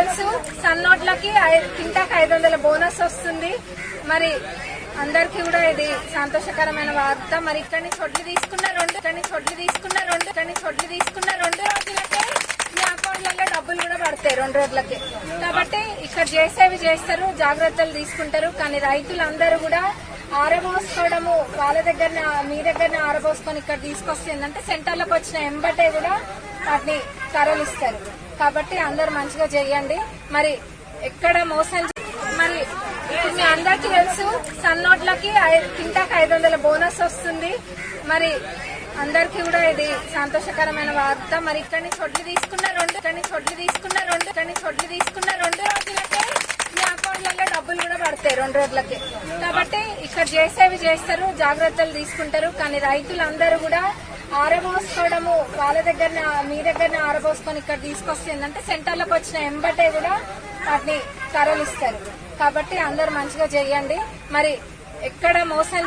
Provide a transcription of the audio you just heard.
తెలుసు సన్నోట్లకి కింటాకి ఐదు వందల బోనస్ వస్తుంది. మరి అందరికీ కూడా ఇది సంతోషకరమైన వార్త. మరి ఇక్కడి నుంచి వడ్లు తీసుకున్న రెండు ఇక్కడి నుంచి వడ్లు తీసుకున్న రెండు ఇక్కడి నుంచి వడ్లు తీసుకున్న రెండు రోజులకే మీ అకౌంట్లలో డబ్బులు కూడా పడతాయి రెండు రోజులకి. కాబట్టి ఇక్కడ చేసేవి చేస్తారు జాగ్రత్తలు తీసుకుంటారు. కానీ రైతులందరూ కూడా ఆరబోసుకోవడము వాళ్ళ దగ్గర మీ దగ్గర ఆరబోసుకొని ఇక్కడ తీసుకొస్తే ఏంటంటే సెంటర్లకు వచ్చిన ఎంబటే కూడా వాటిని తరలిస్తారు కాబట్టి అందరు మంచిగా చేయండి. మరి ఎక్కడ మోసం మరి ఇప్పుడు మీ అందరికీ తెలుసు సన్నోట్లకి ఐ- కింటాకి ఐదు వందల బోనస్ వస్తుంది. మరి అందరికీ కూడా ఇది సంతోషకరమైన వార్త. మరి ఇక్కడి నుంచి వడ్లు తీసుకున్న రెండు ఇక్కడి నుంచి వడ్లు తీసుకున్న రెండు ఇక్కడి నుంచి వడ్లు తీసుకున్న రెండు రోజులకే మీ అకౌంట్లలో డబ్బులు కూడా పడతాయి రెండు రోజులకి. కాబట్టి ఇక్కడ చేసేవి చేస్తారు జాగ్రత్తలు తీసుకుంటారు. కానీ రైతులందరూ కూడా ఆరబోసుకోవడము వాళ్ళ దగ్గర మీ దగ్గరనే ఆరబోసుకొని ఇక్కడ తీసుకొస్తే ఏంటంటే సెంటర్లకు వచ్చిన ఎంబటే కూడా వాటిని తరలిస్తారు. కాబట్టి అందరు మంచిగా చేయండి. మరి ఎక్కడ మోసం